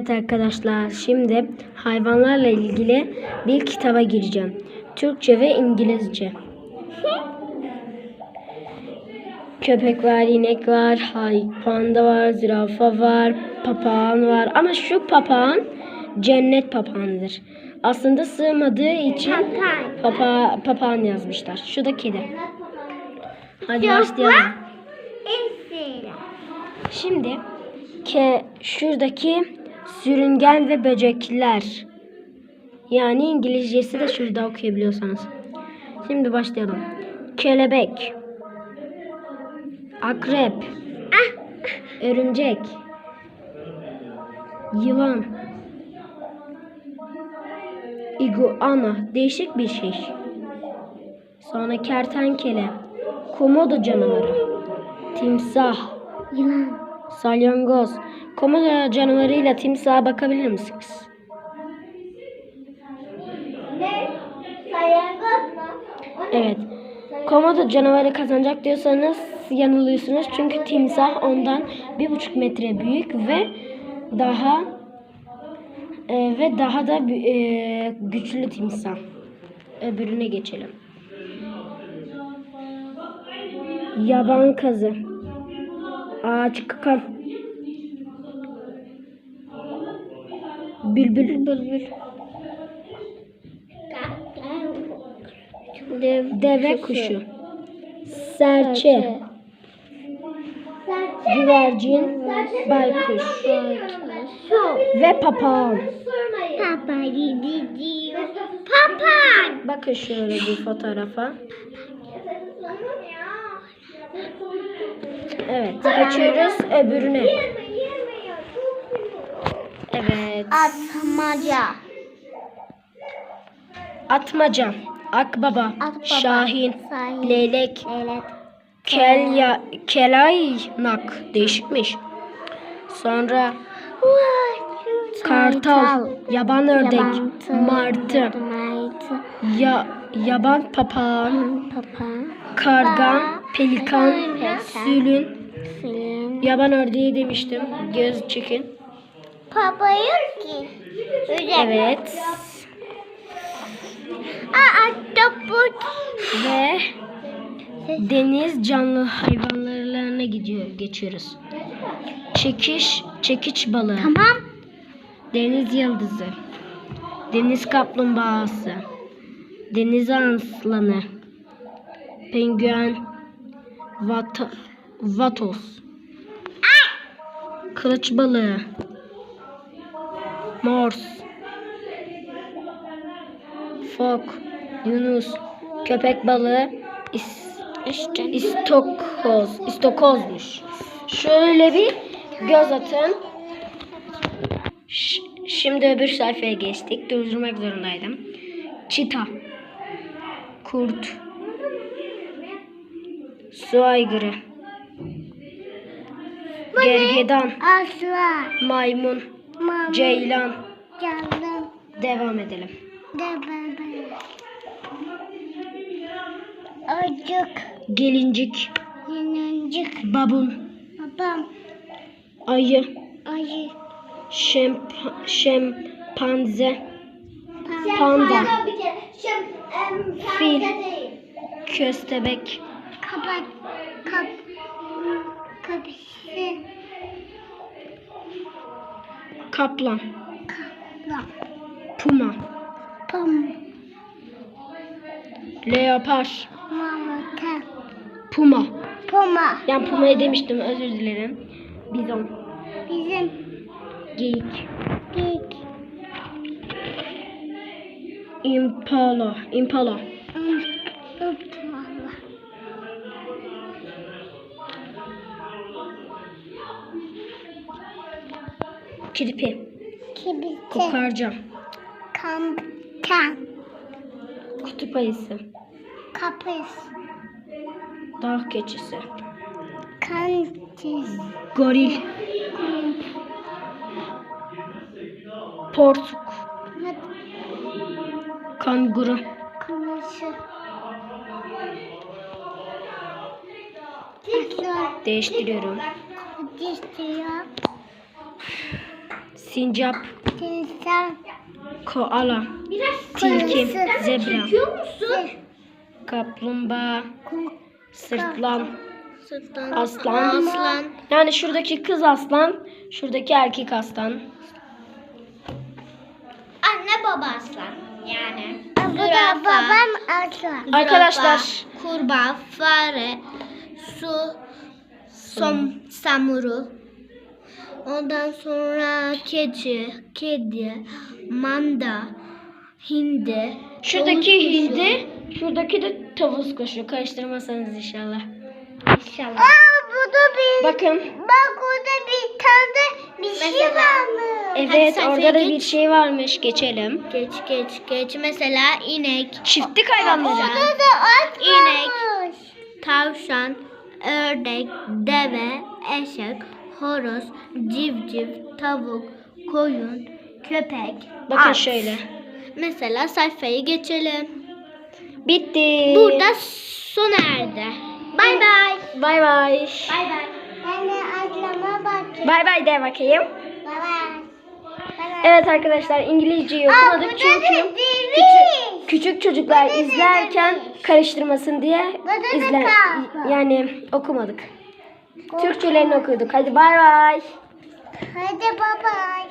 Evet arkadaşlar şimdi hayvanlarla ilgili bir kitaba gireceğim. Türkçe ve İngilizce. Köpek var, inek var, hay, panda var, zürafa var, papağan var. Ama şu papağan cennet papağanıdır. Aslında sığmadığı için papa, papağan yazmışlar. Şu da kedi. Hadi başlayalım. Şimdi ke şuradaki sürüngen ve böcekler. Yani İngilizcesi de şurada okuyabiliyorsanız. Şimdi başlayalım. Kelebek. Akrep. Örümcek. Yılan. Iguana. Değişik bir şey. Sonra kertenkele. Komodo canavarı. Timsah. Yılan. Salyangoz. Komodo canavarıyla timsaha bakabilir misiniz? Ne? Sayangoz mu? Evet. Komodo canavarı kazanacak diyorsanız yanılıyorsunuz. Çünkü timsah ondan bir buçuk metre büyük ve daha e, ve daha da e, güçlü timsah. Öbürüne geçelim. Yaban kazı. Ağaç kakan. Bülbül bülbül. Dev, deve kuşu. Serçe. Güvercin. Baykuş. Ve papağan. Papa gidiyor. Papa. Bakın şöyle bir fotoğrafa. Evet. Geçiyoruz öbürüne. Evet. Atmaca. Atmaca. Akbaba. Akbaba, Şahin. Şahin, Leylek. Evet. Kelya, kelaynak. Değişikmiş. Sonra kartal. Yaban ördek. Martı. Martı. Ya, yaban papağan. Papa. Karga. Pelikan. Sülün. Yaban ördeği demiştim. Göz çekin. Papa yok ki. Evet. Aa, ahtapot. Ve deniz canlı hayvanlarına gidiyor geçiyoruz. Çekiş, çekiç balığı. Tamam. Deniz yıldızı. Deniz kaplumbağası. Deniz aslanı. Penguen. Vat vatos. Kılıç balığı. Mors. Fok. Yunus. Köpek balığı. İs, İşte. İstokoz. İstokozmuş. Şöyle bir göz atın. Ş- Şimdi öbür sayfaya geçtik. Durdurmak zorundaydım. Çita. Kurt. Su aygırı. Gergedan. Aslan. Maymun. Mama. Ceylan. Canım. Devam edelim. De baba. Acık. Gelincik. Yenincik. Babun. Babam. Ayı. Ayı. Şemp şempanze. Panda. Fil. Köstebek. Kapat. Kap. Kapısı. Kaplan. Kapla. Puma. Pam. Leopar. Mamata. Puma. Puma. Yani Puma'yı demiştim özür dilerim. Bizon. Bizim Geyik. geyik. Impala. Impala. Impala. Kirpi. Kibiti. Kokarca. Kamtan. Kutup ayısı. Kapıs. Dağ keçisi. Kantis. Goril. Porsuk. Kanguru. Kılışı. Aslan. Değiştiriyorum. Sincap, timsah, koala, Biraz tilki, zebra, çekiyor musun? kaplumbağa, sırtlan, Sırtlan. aslan. Aslan. Yani şuradaki kız aslan, şuradaki erkek aslan. Anne baba aslan. Yani. bu da babam aslan. Arkadaşlar. Kurbağa, fare, su, som, samuru. Ondan sonra keçi, kedi, manda, hindi. Şuradaki tavus kuşu. hindi, şuradaki de tavus kuşu. Karıştırmasanız inşallah. İnşallah. Aa bu da bir. Bakın. Bak orada bir tane bir şey Mesela- varmış. Evet orada da geç. bir şey varmış. Geçelim. Geç geç geç. Mesela inek, Çiftlik hayvanları. Orada da at İnek. varmış. tavşan, ördek, deve, eşek, horoz, civciv, tavuk, koyun, köpek. Bakın at. şöyle. Mesela sayfayı geçelim. Bitti. Burada sona erdi. Bay bay. Bay bay. Bay bay. Ben de atlama bakayım. Bay bay de bakayım. Evet arkadaşlar İngilizceyi okumadık çünkü küçük, küçük çocuklar izlerken karıştırmasın diye izler yani okumadık. Türkçelerini okuduk. Hadi bay bay. Hadi baba.